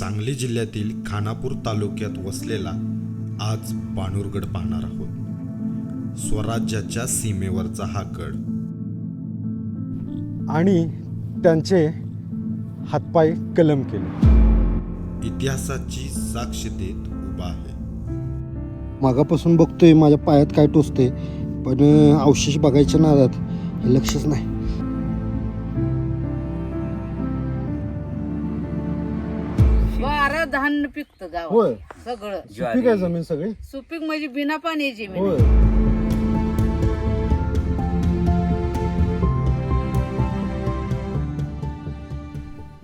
सांगली जिल्ह्यातील खानापूर तालुक्यात वसलेला आज बाणूरगड पाहणार आहोत. स्वराज्याच्या सीमेवरचा हा गड. आणि त्यांचे हातपाय कलम केले. इतिहासाची साक्ष देत उभा आहे. मागापासून बघतोय माझ्या पायात काय टोचते पण अवशेष बघायच्या नादात लक्षच नाही. धान्य पिकतं गावात. होय. सगळं. सुपीक आहे जमीन सगळी? सुपीक म्हणजे बिना पाण्याची जमीन. होय. आहे.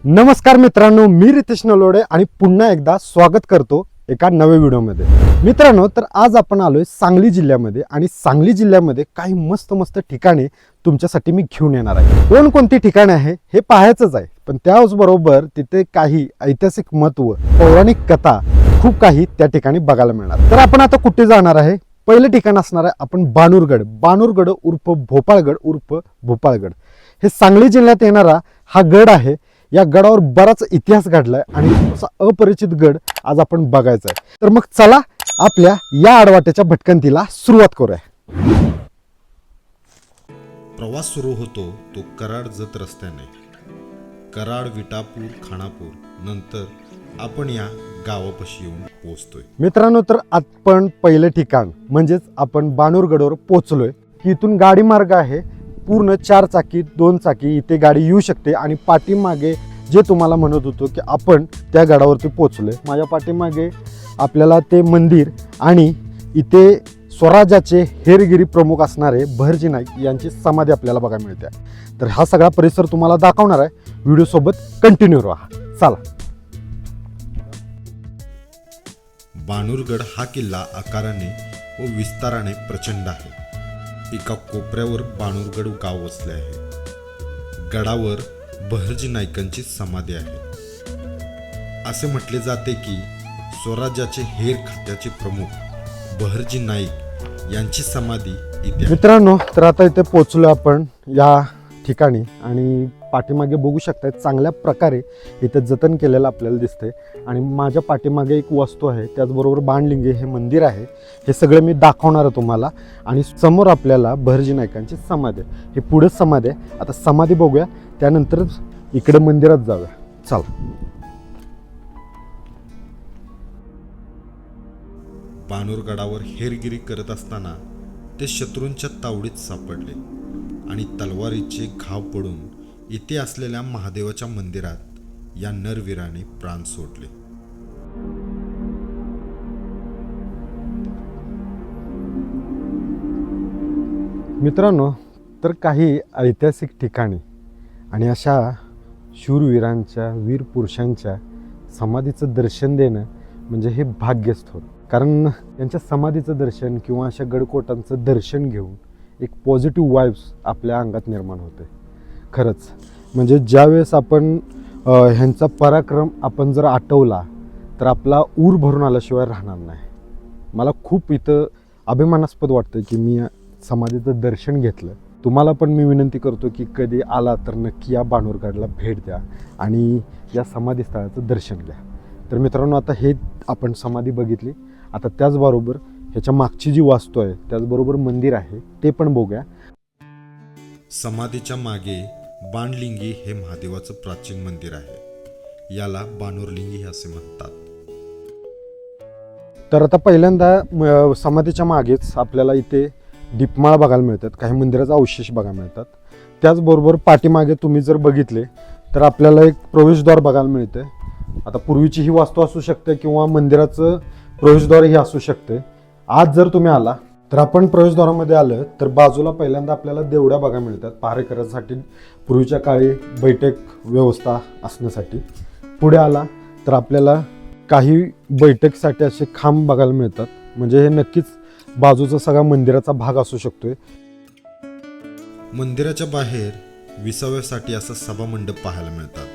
नमस्कार मित्रांनो मी रितेश नलोडे आणि पुन्हा एकदा स्वागत करतो एका नव्या व्हिडिओमध्ये. मित्रांनो तर आज आपण आलोय सांगली जिल्ह्यामध्ये आणि सांगली जिल्ह्यामध्ये काही मस्त मस्त ठिकाणे तुमच्यासाठी मी घेऊन येणार आहे. कोणकोणती ठिकाणे आहे हे पाहायचंच आहे. पण त्याचबरोबर तिथे काही ऐतिहासिक महत्त्व पौराणिक कथा खूप काही त्या ठिकाणी बघायला मिळणार. तर आपण आता कुठे जाणार आहे? पहिलं ठिकाण असणार आहे आपण बानूरगड बानूरगड उर्फ भोपाळगड उर्फ भोपाळगड. हे सांगली जिल्ह्यात येणारा हा गड आहे. या गडावर बराच इतिहास घडलाय आणि असा अपरिचित गड आज आपण बघायचा आहे. तर मग चला आपल्या या आडवाट्याच्या भटकंतीला सुरुवात करूया. प्रवास सुरू होतो तो कराड जत रस्त्याने. कराड विटापूर खानापूर नंतर आपण या गावापाशी येऊन पोहोचतोय. मित्रांनो तर आपण पहिलं ठिकाण म्हणजेच आपण बाणूरगडवर पोहोचलोय. इथून गाडी मार्ग आहे. पूर्ण चार चाकी दोन चाकी इथे गाडी येऊ शकते. आणि पाठीमागे जे तुम्हाला म्हणत होतो की आपण त्या गडावरती पोहोचलोय. माझ्या पाठीमागे आपल्याला ते मंदिर आणि इथे स्वराज्याचे हेरगिरी प्रमुख असणारे भरजी नाईक यांची समाधी आपल्याला बघायला मिळते. तर हा सगळा परिसर तुम्हाला दाखवणार आहे. व्हिडिओसोबत कंटिन्यू राहा. चला. बाणूरगड हा किल्ला आकाराने व विस्ताराने प्रचंड आहे. एका कोपऱ्यावर बाणूरगड गाव वसले आहे. गडावर बहरजी नाईकांची समाधी आहे. असे म्हटले जाते की स्वराज्याचे हेर खात्याचे प्रमुख बहरजी नाईक यांची समाधी इथे. मित्रांनो तर आता इथे पोचलो आपण या ठिकाणी आणि पाठीमागे बघू शकताय चांगल्या प्रकारे इथे जतन केलेलं आपल्याला दिसतंय. आणि माझ्या पाठीमागे एक वस्तू आहे त्याचबरोबर बाणलिंगे हे मंदिर आहे. हे सगळं मी दाखवणार आहे तुम्हाला. आणि समोर आपल्याला भरजी नायकांची समाधी आहे. हे पुढे समाधी आहे. आता समाधी बघूया. त्यानंतर इकडे मंदिरात जाऊया. चला. बाणूरगडावर हेरगिरी करत असताना ते शत्रूंच्या तावडीत सापडले. आणि तलवारीचे घाव पडून इथे असलेल्या महादेवाच्या मंदिरात या नरवीराने प्राण सोडले. मित्रांनो तर काही ऐतिहासिक ठिकाणी आणि अशा शूरवीरांच्या वीर पुरुषांच्या समाधीचं दर्शन देणं म्हणजे हे भाग्यस्थ कारण यांच्या समाधीचं दर्शन किंवा अशा गडकोटांचं दर्शन घेऊन एक पॉझिटिव्ह वाईब्स आपल्या अंगात निर्माण होते. खरंच. म्हणजे ज्यावेळेस आपण ह्यांचा पराक्रम आपण जर आठवला तर आपला ऊर भरून आल्याशिवाय राहणार नाही. मला खूप इथं अभिमानास्पद वाटतं की मी समाधीचं दर्शन घेतलं. तुम्हाला पण मी विनंती करतो की कधी आला तर नक्की या बाणूरगडला भेट द्या आणि या समाधीस्थळाचं दर्शन घ्या. तर मित्रांनो आता हे आपण समाधी बघितली. आता त्याचबरोबर ह्याच्या मागची जी वास्तू आहे त्याचबरोबर मंदिर आहे ते पण बघूया. समाधीच्या मागे बाणलिंगी हे महादेवाचं प्राचीन मंदिर आहे. याला बाणूरलिंगी असे म्हणतात. तर आता पहिल्यांदा समाधीच्या मागेच आपल्याला इथे दीपमाळा बघायला मिळतात काही मंदिराचा अवशेष बघायला मिळतात. त्याचबरोबर पाठीमागे तुम्ही जर बघितले तर आपल्याला एक प्रवेशद्वार बघायला मिळते आता पूर्वीची ही वास्तू असू शकते किंवा मंदिराचं प्रवेशद्वारही असू शकते. आज जर तुम्ही आला तर आपण प्रवेशद्वारामध्ये आलं तर बाजूला पहिल्यांदा आपल्याला देवड्या बघायला मिळतात. पारेकरांसाठी पूर्वीच्या काळी बैठक व्यवस्था असण्यासाठी. पुढे आला तर आपल्याला काही बैठकीसाठी असे खांब बघायला मिळतात. म्हणजे हे नक्कीच बाजूचा सगळा मंदिराचा भाग असू शकतोय. मंदिराच्या बाहेर विसाव्यासाठी असा सभामंडप पाहायला मिळतात.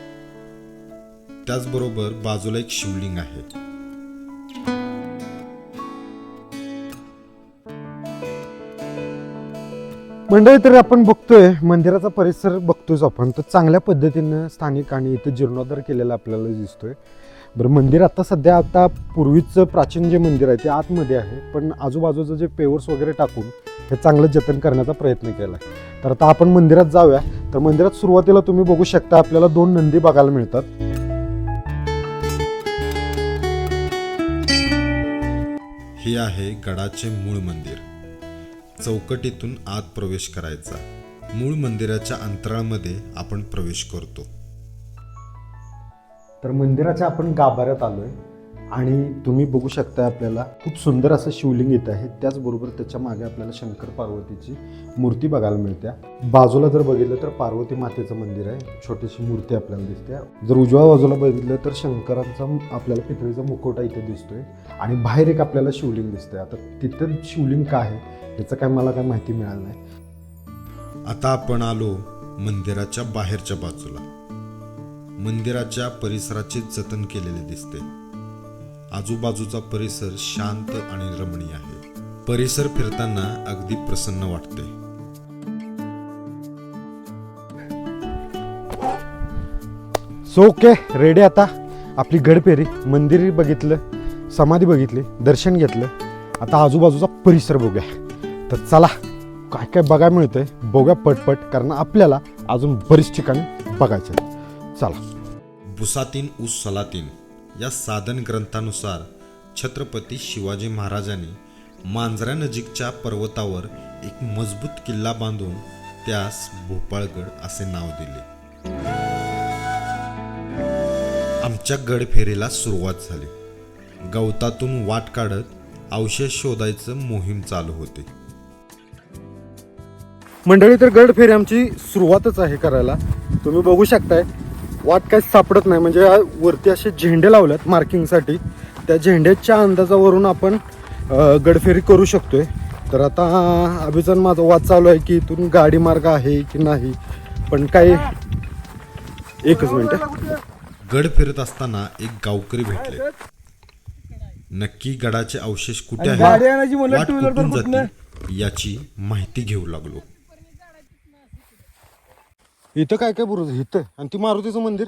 त्याचबरोबर बाजूला एक शिवलिंग आहे. मंडळी तर आपण बघतोय मंदिराचा परिसर बघतोयच आपण तर चांगल्या पद्धतीनं स्थानिक आणि इथं जीर्णोद्धार केलेला आपल्याला दिसतोय. बरं मंदिर आता सध्या आता पूर्वीचं प्राचीन जे मंदिर आहे ते आतमध्ये आहे पण आजूबाजूचं जे पेवर्स वगैरे टाकून हे चांगलं जतन करण्याचा प्रयत्न केला आहे तर आता आपण मंदिरात जाऊया. तर मंदिरात सुरुवातीला तुम्ही बघू शकता आपल्याला दोन नंदी बघायला मिळतात. हे आहे गडाचे मूळ मंदिर. चौकटीतून आत प्रवेश करायचा. मूळ मंदिराच्या अंतराळमध्ये आपण प्रवेश करतो. तर मंदिराच्या आपण गाभाऱ्यात आलोय. आणि तुम्ही बघू शकता आपल्याला खूप सुंदर असं शिवलिंग येत आहे. त्याचबरोबर त्याच्यामागे आपल्याला शंकर पार्वतीची मूर्ती बघायला मिळते बाजूला जर बघितलं तर पार्वती मातेचं मंदिर आहे. छोटीशी मूर्ती आपल्याला दिसते. जर उजव्या बाजूला बघितलं तर शंकरांचा आपल्याला पितळीचा मुखवटा इथे दिसतोय. आणि बाहेर एक आपल्याला शिवलिंग दिसतंय. आता तिथं शिवलिंग काय आहे याचं काय मला काय माहिती मिळालं नाही. आता आपण आलो मंदिराच्या बाहेरच्या बाजूला. मंदिराच्या परिसराचे जतन केलेले दिसते. आजूबाजूचा परिसर शांत आणि रमणीय आहे. परिसर फिरताना अगदी प्रसन्न वाटते. सो ओके रेडी आता? आपली गडपेरी मंदिर बघितलं समाधी बघितली दर्शन घेतलं. आता आजूबाजूचा परिसर बघूया. तर चला काय काय बघायला मिळतंय बघूया पटपट कारण आपल्याला अजून बरीच ठिकाणी बघायचं. चला. बुसातीन उस सलातीन. या साधन ग्रंथानुसार छत्रपती शिवाजी महाराजांनी मांजऱ्यानजीकच्या पर्वतावर एक मजबूत किल्ला बांधून त्यास भोपाळगड असे नाव दिले. आमच्या गडफेरीला सुरुवात झाली. गवतातून वाट काढत अवशेष शोधायचं मोहीम चालू होते. मंडळी तर गडफेरी आमची सुरुवातच आहे करायला. तुम्ही बघू शकताय वाट काय सापडत नाही. म्हणजे वरती असे झेंडे लावल्यात मार्किंगसाठी त्या झेंड्याच्या अंदाजावरून आपण गडफेरी करू शकतोय. तर आता अभिजान माझा वाद चालू आहे की इथून गाडी मार्ग आहे की नाही. पण काय एकच मिनिट. गड फिरत असताना एक गावकरी भेटले. नक्की गडाचे अवशेष कुठे आहेत? वाट कुठनं? जाते याची माहिती घेऊ लागलो. इथं काय काय बुरुज? इथं. आणि ती मारुतीचं मंदिर?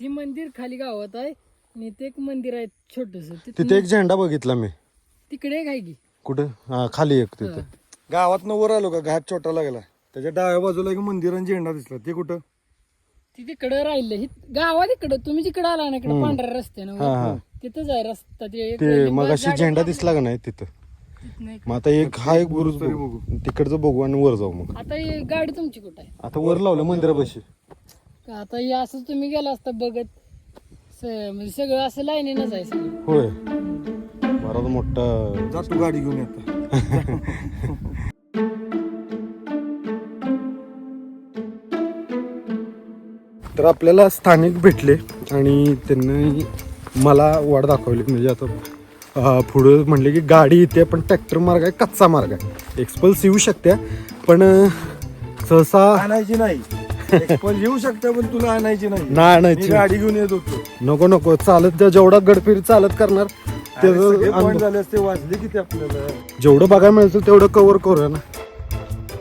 ती मंदिर खाली गावात आहे. आणि ते एक मंदिर आहे छोटस. तिथे एक झेंडा बघितला मी. तिकडे एक आहे की? कुठं? हा, खाली एक तिथं. गावात वर आलो का? घाट छोटा लागला. त्याच्या डाव्या बाजूला एक मंदिर आणि झेंडा दिसला. ते कुठं? ती तिकडे राहिलं. ही गावात इकडं. तुम्ही जिकडे आला ना इकडे पांढऱ्या रस्त्यानं. तिथंच आहे रस्ता. ते मग झेंडा दिसला का नाही तिथं? मग आता एक हा एक बुरुज बघू. तिकडचं बघू आणि वर जाऊ मग. आता ही गाडी तुमची कुठं आहे? आता वर लावलं मंदिरापाशी. का आता हे असं तुम्ही गेला असता बघत? स- म्हणजे सगळं असं लाईनीनच आहे सगळं. होय. बराच मोठा जा तू गाडी घेऊन येता तर आपल्याला स्थानिक भेटले आणि त्यांनी मला वाट दाखवली. म्हणजे आता पुढं म्हणले की गाडी इथे पण ट्रॅक्टर मार्ग आहे कच्चा मार्ग आहे. एक्सपल्स येऊ शकते पण सहसा आणायची नाही. येऊ शकते पण तुला आणायची नाही. मी आणायची. गाडी घेऊन येत होतो. नको नको. चालत त्या जेवढा गडफेरी चालत करणार त्याचं झाले असते वाजले किती आपल्याला? जेवढं बघायला मिळतं तेवढं कव्हर करूया ना.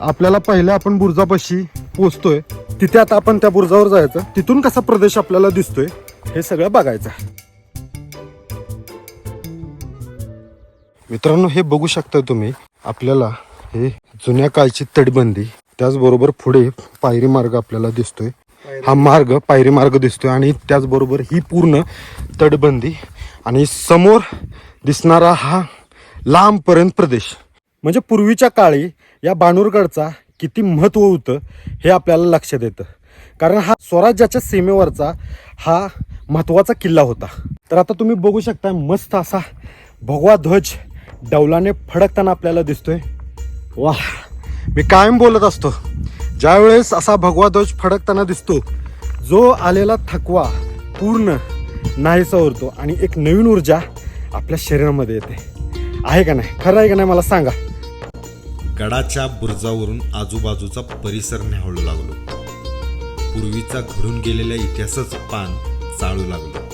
आपल्याला पहिले आपण बुर्जापाशी पोचतोय. तिथे आता आपण त्या बुर्जावर जायचं. तिथून कसा प्रदेश आपल्याला दिसतोय हे सगळं बघायचं मित्रांनो हे बघू शकता तुम्ही आपल्याला हे जुन्या काळची तटबंदी त्याचबरोबर पुढे पायरी मार्ग आपल्याला दिसतोय. हा मार्ग पायरी मार्ग दिसतोय आणि त्याचबरोबर ही पूर्ण तटबंदी आणि समोर दिसणारा हा लांबपर्यंत प्रदेश. म्हणजे पूर्वीच्या काळी या बाणूरगडचा किती महत्त्व होतं हे आपल्याला लक्षात येतं. कारण हा स्वराज्याच्या सीमेवरचा हा महत्त्वाचा किल्ला होता. तर आता तुम्ही बघू शकता मस्त असा भगवा ध्वज डौलाने फडकताना आपल्याला दिसतोय. वा मी कायम बोलत असतो. ज्यावेळेस असा भगवा ध्वज फडकताना दिसतो जो आलेला थकवा पूर्ण नाहीसा उरतो आणि एक नवीन ऊर्जा आपल्या शरीरामध्ये येते. आहे का नाही? खरं आहे का नाही? मला सांगा. गडाच्या बुर्जावरून आजूबाजूचा परिसर न्याहळू लागलो. पूर्वीचा घडून गेलेल्या इतिहासाचं पान चाळू लागलो.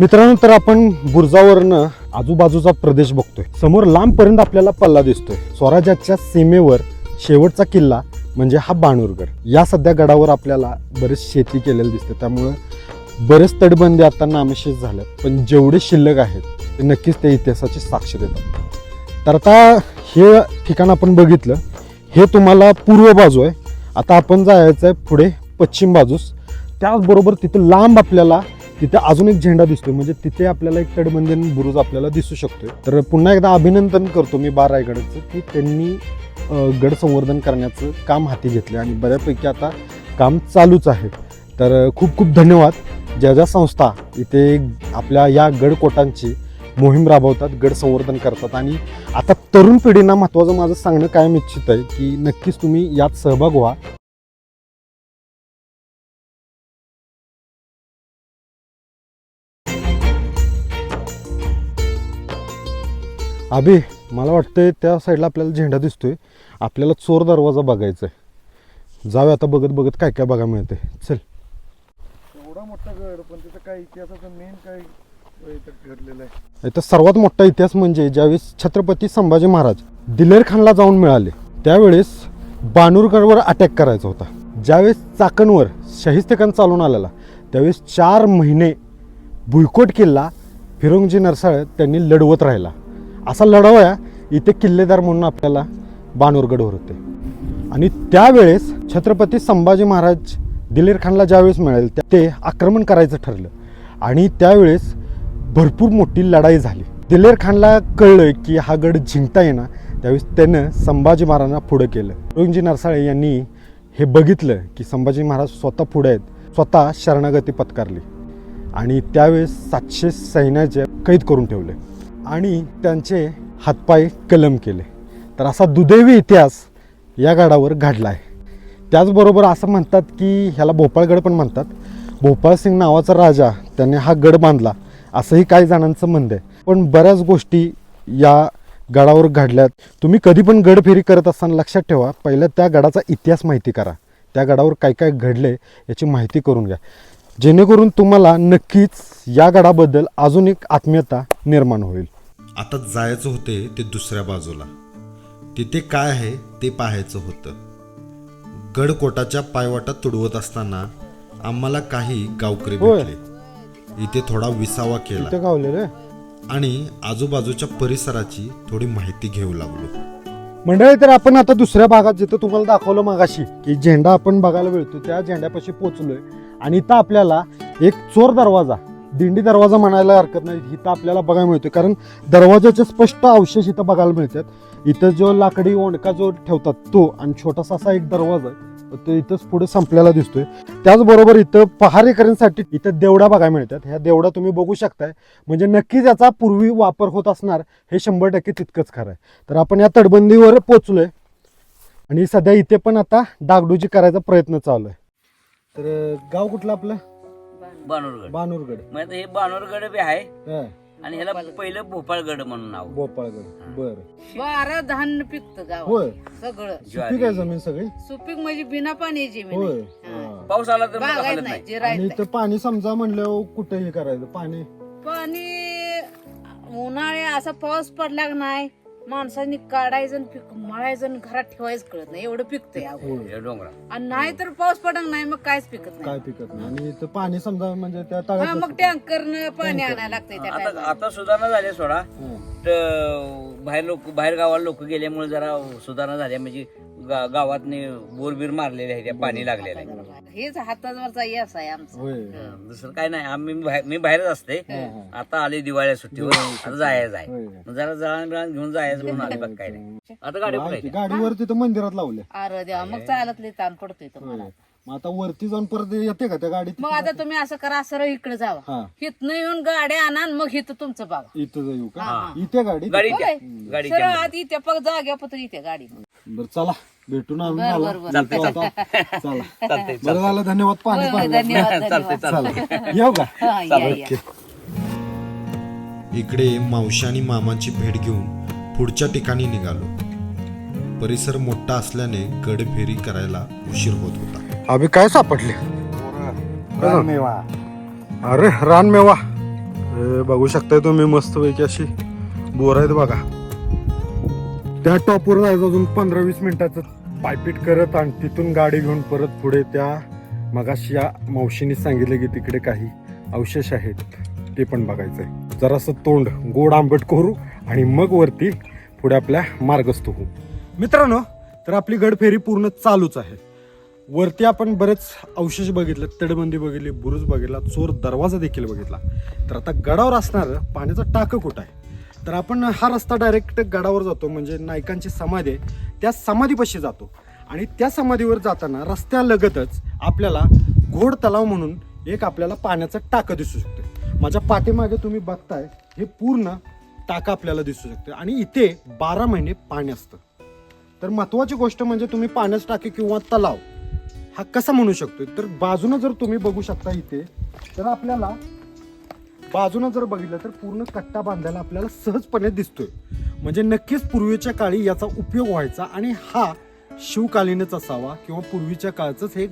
मित्रांनो तर आपण बुरजावरनं आजूबाजूचा प्रदेश बघतोय. समोर लांबपर्यंत आपल्याला पल्ला दिसतोय. स्वराज्याच्या सीमेवर शेवटचा किल्ला म्हणजे हा बाणूरगड. या सध्या गडावर आपल्याला बरेच शेती केलेली दिसते. त्यामुळं बरेच तटबंदी आता नामशेष झाल्यात. पण जेवढे शिल्लक आहेत ते नक्कीच त्या इतिहासाची साक्ष देतात. तर आता हे ठिकाण आपण बघितलं. हे तुम्हाला पूर्व बाजू आहे. आता आपण जायचं आहे पुढे पश्चिम बाजूस. त्याचबरोबर तिथं लांब आपल्याला तिथे अजून एक झेंडा दिसतोय म्हणजे तिथे आपल्याला एक तडबंदीन बुरुज आपल्याला दिसू शकतोय. तर पुन्हा एकदा अभिनंदन करतो मी बार रायगडचं की त्यांनी गड संवर्धन करण्याचं काम हाती घेतले आणि बऱ्यापैकी आता काम चालूच आहे. तर खूप खूप धन्यवाद. ज्या ज्या संस्था इथे आपल्या या गडकोटांची मोहीम राबवतात गड संवर्धन करतात आणि आता तरुण पिढींना महत्त्वाचं माझं सांगणं कायम इच्छित आहे की नक्कीच तुम्ही यात सहभाग व्हा. अभि मला वाटतंय त्या साईडला आपल्याला झेंडा दिसतोय. आपल्याला चोर दरवाजा बघायचा आहे जाऊया आता बघत बघत काय काय बघा मिळते चल. एवढा मोठा गड पण तिथं काय इतिहासाचं मेन काय इथं घडलेलं आहे? इथं सर्वात मोठा इतिहास म्हणजे ज्यावेळेस छत्रपती संभाजी महाराज दिलेर खानला जाऊन मिळाले त्यावेळेस बाणूरगडवर अटॅक करायचा होता. ज्यावेळेस चाकणवर शाहिस्तेखान चालून आलेला त्यावेळेस चार महिने भुईकोट किल्ला फिरोंगजी नरसाळ त्यांनी लढवत राहिला. असा लढावया इथे किल्लेदार म्हणून आपल्याला बाणूरगडवर होते. आणि त्यावेळेस छत्रपती संभाजी महाराज दिलेर खानला ज्यावेळेस मिळाले ते आक्रमण करायचं ठरलं. आणि त्यावेळेस भरपूर मोठी लढाई झाली. दिलेर खानला कळलं की हा गड जिंकता येणार. त्यावेळेस त्यानं संभाजी महाराजांना पुढं केलं. रोहिंजी नरसाळे यांनी हे बघितलं की संभाजी महाराज स्वतः पुढे आहेत. स्वतः शरणागती पत्कारली. आणि त्यावेळेस सातशे सैन्याचे कैद करून ठेवले. आणि त्यांचे हातपाय कलम केले. तर असा दुदैवी इतिहास या गडावर घडला आहे त्याचबरोबर असं म्हणतात की ह्याला भोपाळगड पण म्हणतात. भोपाळ सिंग नावाचा राजा त्याने हा गड बांधला. असंही काही जणांचं म्हणणं आहे. पण बऱ्याच गोष्टी या गडावर घडल्यात. तुम्ही कधी पण गड फेरी करत असताना लक्षात ठेवा. पहिलं त्या गडाचा इतिहास माहिती करा. त्या गडावर काय काय घडले याची माहिती करून घ्या. जेणेकरून तुम्हाला नक्कीच या गडाबद्दल अजून एक आत्मीयता निर्माण होईल. आता जायचं होते ते दुसऱ्या बाजूला. तिथे काय आहे ते पाहायचं होतं. गडकोटाच्या पायवाटा तुडवत असताना आम्हाला काही गावकरी. भेटले. इथे थोडा विसावा केला. आणि आजूबाजूच्या परिसराची थोडी माहिती घेऊ लागलो. मंडळी तर आपण आता दुसऱ्या भागात जिथं तुम्हाला दाखवलं मागाशी की झेंडा आपण बघायला मिळतो त्या झेंड्यापाशी पोहोचलोय आणि इथं आपल्याला एक चोर दरवाजा दिंडी दरवाजा म्हणायला हरकत नाही. इथं आपल्याला बघायला मिळतो कारण दरवाजाचे स्पष्ट अवशेष इथं बघायला मिळतात. इथं जो लाकडी ओंडका जो ठेवतात तो आणि छोटासा असा एक दरवाजा आहे तो इथंच पुढे संपलेला दिसतोय. त्याचबरोबर इथं पहारेकऱ्यांसाठी इथं देवडा बघायला मिळतात. ह्या देवडा तुम्ही बघू शकताय. म्हणजे नक्कीच याचा पूर्वी वापर होत असणार हे शंभर टक्के तितकंच खरं आहे. तर आपण या तटबंदीवर पोचलोय आणि सध्या इथे पण आता डागडुजी करायचा प्रयत्न चालू आहे. तर गाव कुठलं आपलं? बानूरगड मग आता हे बाणूरगड बी आहे. हा, आणि ह्याला पहिलं भोपाळगड म्हणून नाव. भोपाळगड. बर. बारा धान्य पिकत गाव होय. सगळं. सुपीक आहे जमीन सगळी? सुपीक म्हणजे बिना पाणी जमीन. होय. आहे. हा. हा. पाऊस आला तर मग बागायत हालत नाही नाही. आणि जिरायत इथं पाणी समजा म्हणल्यावर कुठे हे करायचं? पाणी? पाणी उन्हाळे असा पाऊस पडला का नाही? माणसांनी काढायचं आणि पिक मळायचं आणि घरात ठेवायचं कळत नाही. एवढं पिकतंय हे डोंगरा आणि नाही तर पाऊस पडत नाही मग काहीच पिकत काय नाही पिकत नाही. आणि इथं पाणी समजा म्हणजे त्या हा तळ्यात मग टँकरनं पाणी आणायला लागतंय त्या आता टायमाला. आता सुधारणा झाली सोडा. हा. तर बाहेर लोक बाहेर गावाला लोक गेल्यामुळे जरा सुधारणा झाल्या म्हणजे गा- गावात बोर बीर मारलेले आहे त्या पाणी लागलेलं आहे. हेच हातावरचा यस आहे आमचा. होय. हं, दुसरं काय नाही आम्ही बाहेर- मी बाहेरच असते. आता आले दिवाळी सुट्टीवर आता जायचं आहे. होय. मग जरा जळण बिळण घेऊन जायचं म्हणून आले बघ काय नाही. आता गाडी आहे ती गाडीवर तिथं मंदिरात लावल्या. अरे देवा मग चालत लई ताण पडतोय तुम्हाला होय. मग आता वरती जाऊन परत येते का त्या गाडीत? मग आता तुम्ही असं करा सरळ इकडे जावा. हा. हिथनं येऊन गाड्या आणा आणि मग हिथं तुमचं बघा. इथं जाऊ का. इथे गाडी गाडी. त्या गाडी सरळ इथे पग जाग्यापत्र इथे गाडी बर चला. भेटून आम्ही बर, मला बर, बर. चालतंय, आता चला. चालतंय बरं झालं धन्यवाद पाणी होय, होय, पाहिलं. धन्यवाद चालतंय धन्यवाद. चालतंय येऊ का? हा, या, या. ओके. इकडे मावशी आणि मामाची भेट घेऊन पुढच्या ठिकाणी निघालो. परिसर मोठा असल्याने गड फेरी करायला उशीर होत होता. अभि काय सापडले? अरे रानमेवा. हे बघू शकताय तुम्ही मस्तपैकी अशी बोर आहेत बघा. त्या टॉपवर जायचं अजून पंधरा वीस मिनिटाचं पायपीट करत आणि तिथून गाडी घेऊन परत पुढे त्या मगाशी या मावशीने सांगितलं की तिकडे काही अवशेष आहेत ते पण बघायचं आहे जरासं तोंड गोड आंबट करू आणि मग वरती पुढे आपल्या मार्गस्थ होऊ. मित्रांनो तर आपली गडफेरी पूर्ण चालूच आहे. वरती आपण बरेच अवशेष बघितले तडबंदी बघितली बुरुज बघितला चोर दरवाजा देखील बघितला. तर आता गडावर असणारं पाण्याचं टाकं कुठं आहे? तर आपण हा रस्ता डायरेक्ट गडावर जातो म्हणजे नायकांची समाधी आहे. त्या समाधीपाशी जातो. आणि त्या समाधीवर जाताना रस्त्यालगतच आपल्याला घोड तलाव म्हणून एक आपल्याला पाण्याचं टाकं दिसू शकते. माझ्या पाठीमागे तुम्ही बघताय हे पूर्ण टाकं आपल्याला दिसू शकते. आणि इथे बारा महिने पाणी असतं. तर महत्वाची गोष्ट म्हणजे तुम्ही पाण्याचं टाकी किंवा तलाव हा कसा म्हणू शकतो तर बाजूनं जर तुम्ही बघू शकता इथे तर आपल्याला बाजूनं जर बघितलं तर पूर्ण कट्टा बांधायला आपल्याला सहजपणे दिसतोय. म्हणजे नक्कीच पूर्वीच्या काळी याचा उपयोग व्हायचा आणि हा शिवकालीनच असावा किंवा पूर्वीच्या काळचंच हे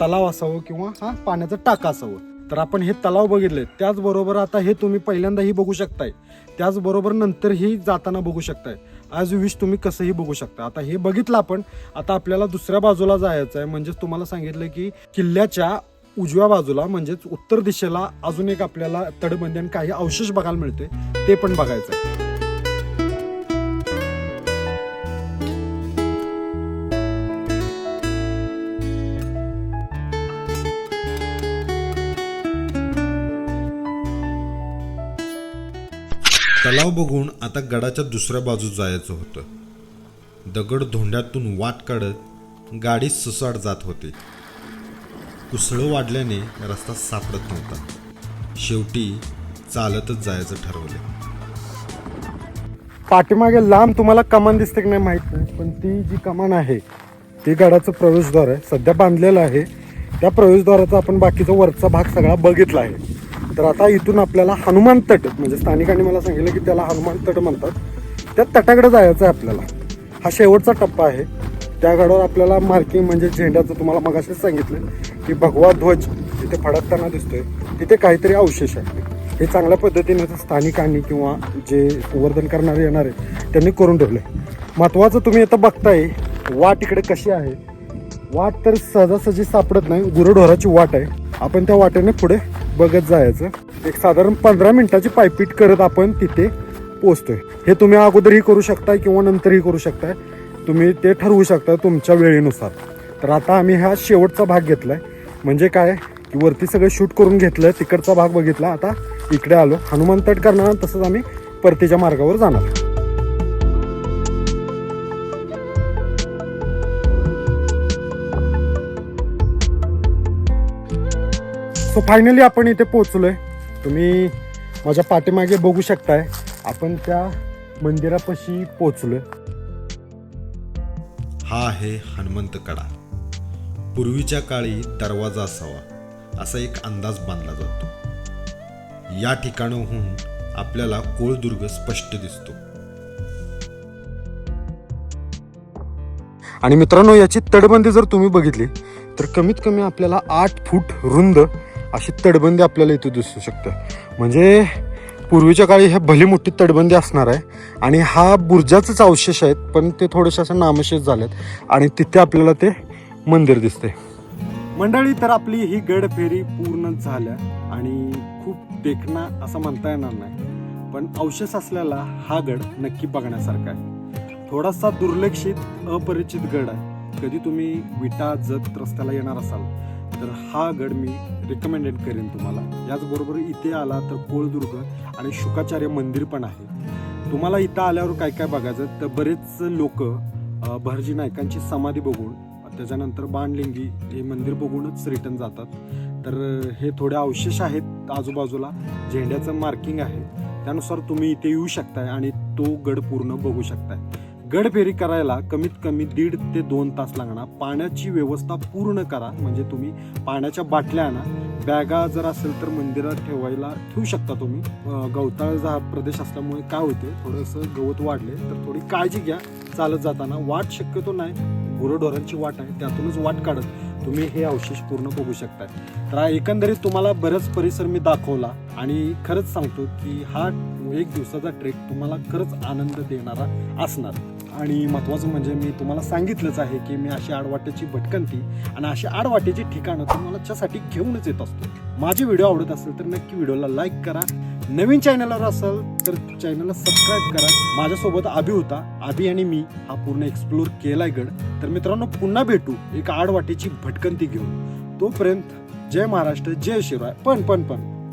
तलाव असावं किंवा हा पाण्याचा टाका असावं. तर आपण हे तलाव बघितले त्याचबरोबर आता हे तुम्ही पहिल्यांदाही बघू शकताय. त्याचबरोबर नंतरही जाताना बघू शकताय. आज विश तुम्ही कसंही बघू शकता. आता हे बघितलं आपण आता आपल्याला दुसऱ्या बाजूला जायचं आहे म्हणजेच तुम्हाला सांगितलं की किल्ल्याच्या उजव्या बाजूला म्हणजेच उत्तर दिशेला अजून एक आपल्याला तडबंदी आणि काही अवशेष बघायला मिळते ते पण बघायचं आहे तलाव बघून आता गडाच्या दुसऱ्या बाजूस जायचं होतं. दगड धोंड्यातून वाट काढत गाडी सुसाट जात होती. कुसळं वाढल्याने रस्ता सापडत नव्हता. शेवटी चालतच जायचं ठरवलं. पाठीमागे लांब तुम्हाला कमान दिसते की नाही माहीत नाही पण ती जी कमान आहे ती गडाचं प्रवेशद्वार आहे. सध्या बांधलेलं आहे. त्या प्रवेशद्वाराचा आपण बाकीचा वरचा भाग सगळा बघितला आहे. तर आता इथून आपल्याला हनुमान तट म्हणजे स्थानिकांनी मला सांगितलं की त्याला हनुमान तट म्हणतात. त्या तटाकडे जायचं आहे आपल्याला. हा शेवटचा टप्पा आहे. त्या गडावर आपल्याला मार्किंग म्हणजे झेंड्याचं तुम्हाला मगाशीच सांगितलं की भगवा ध्वज तिथे फडकताना दिसतोय. तिथे काहीतरी अवशेष आहे हे चांगल्या पद्धतीने स्थानिकांनी किंवा जे संवर्धन करणारे येणारे त्यांनी करून ठेवले महत्त्वाचं तुम्ही आता बघताय वाट इकडे कशी आहे? वाट तर सहजासहजी सापडत नाही गुरुढोराची वाट आहे. आपण त्या वाटेने पुढे बघत जायचं. एक साधारण पंधरा मिनिटाची पायपीट करत आपण तिथे पोचतोय हे तुम्ही अगोदरही करू शकताय किंवा नंतरही करू शकताय. तुम्ही ते ठरवू शकता तुमच्या वेळेनुसार. तर आता आम्ही हा शेवटचा भाग घेतला आहे म्हणजे काय? की वरती सगळं शूट करून घेतलं तिकडचा भाग बघितला. आता इकडे आलो. हनुमान तट करणार तसंच आम्ही परतीच्या मार्गावर जाणार. सो फायनली आपण इथे पोहोचलोय. तुम्ही माझ्या पाठीमागे बघू शकताय. आपण त्या मंदिरापाशी पोहोचलोय. हा आहे हनुमंत कडा. पूर्वीच्या काळी दरवाजा असावा असा एक अंदाज बांधला जातो. या ठिकाणाहून आपल्याला कोळदुर्ग स्पष्ट दिसतो. आणि मित्रांनो याची तडबंदी जर तुम्ही बघितली तर कमीत कमी आपल्याला आठ फूट रुंद अशी तडबंदी आपल्याला इथे दिसू शकते. म्हणजे पूर्वीच्या काळी ह्या भली मोठी तटबंदी असणार आहे आणि हा बुर्जाचेच अवशेष आहेत पण ते थोडेसे असं नामशेष झालेत आणि तिथे आपल्याला ते मंदिर दिसते मंडळी तर आपली ही गड फेरी पूर्ण झाल्या आणि खूप देखणा असं म्हणता येणार नाही पण अवशेष असलेला हा गड नक्की बघण्यासारखा आहे. थोडासा दुर्लक्षित अपरिचित गड आहे. कधी तुम्ही विटा जत रस्त्याला येणार असाल तर हा गड मी रिकमेंडेड करेन तुम्हाला. याचबरोबर इथे आला तर कोळदुर्ग आणि शुकाचार्य मंदिर पण आहे. तुम्हाला इथं आल्यावर काय काय बघायचं? तर बरेच लोक भरजी नायकांची समाधी बघून त्याच्यानंतर बाणलिंगी हे मंदिर बघूनच रिटर्न जातात. तर हे थोडे अवशेष आहेत आजूबाजूला. झेंड्याचं मार्किंग आहे. त्यानुसार तुम्ही इथे येऊ शकताय आणि तो गड पूर्ण बघू शकताय. गडफेरी करायला कमीत कमी दीड ते दोन तास लागणार. पाण्याची व्यवस्था पूर्ण करा. म्हणजे तुम्ही पाण्याच्या बाटल्या आणा. बॅगा जर असेल तर मंदिरात ठेवायला ठेवू शकता तुम्ही. गवताळ जा प्रदेश असल्यामुळे काय होते? थोडंसं गवत वाढले तर थोडी काळजी घ्या. चालत जाताना वाट शक्यतो नाही. गुरंढोरांची वाट आहे. त्यातूनच वाट काढत तुम्ही हे अवशेष पूर्ण बघू शकताय. तर एकंदरीत तुम्हाला बराच परिसर मी दाखवला आणि खरंच सांगतो की हा एक दिवसाचा ट्रेक तुम्हाला खरंच आनंद देणारा असणार. आणि महत्त्वाचं म्हणजे मी तुम्हाला सांगितलंच आहे की मी अशी आडवाट्याची भटकंती आणि अशी आडवाट्याची ठिकाणं तुम्हालाच्यासाठी घेऊनच येत असतो. माझे व्हिडिओ आवडत असेल तर नक्की व्हिडिओला लाईक करा. नवीन चॅनलवर असेल तर चॅनलला सबस्क्राईब करा. माझ्यासोबत अभि होता. अभि आणि मी हा पूर्ण एक्सप्लोर केलाय गड. तर मित्रांनो पुन्हा भेटू एक आडवाटेची भटकंती घेऊन. तोपर्यंत जय महाराष्ट्र जय शिवराय. पण पण पण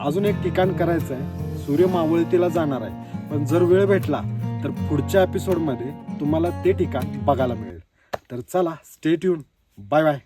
अजून एक ठिकाण करायचं आहे सूर्य मावळतीला जाणार आहे. पण जर वेळ भेटला तर पुढच्या एपिसोडमध्ये तुम्हाला ते ठिकाण बघायला मिळेल. तर चला स्टेट येऊन बाय बाय